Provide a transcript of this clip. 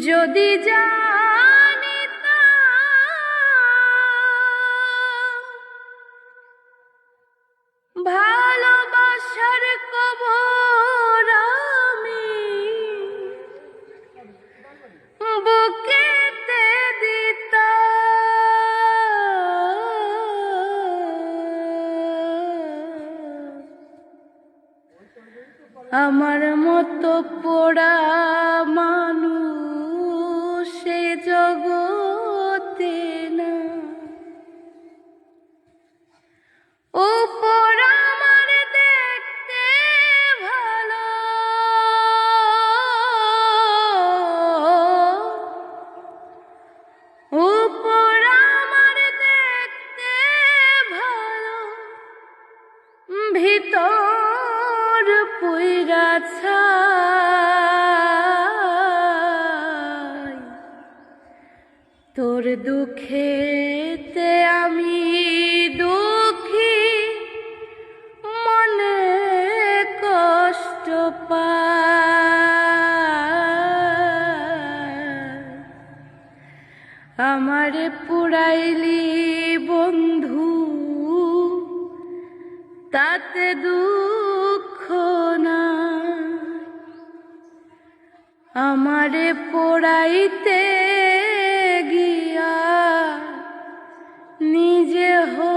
যদি ভালোবাসার কবর আমি বুকেতে দিতাম আমার মতো পোড়া মানুষ ভিতর পুইরা ছাই তোর দুঃখেতে আমি দুঃখী মনে কষ্ট পাই। আমারে পুরাইলি বন্ধু তাতে দুঃখ না আমারে পড়াইতে গিয়া নিজে হো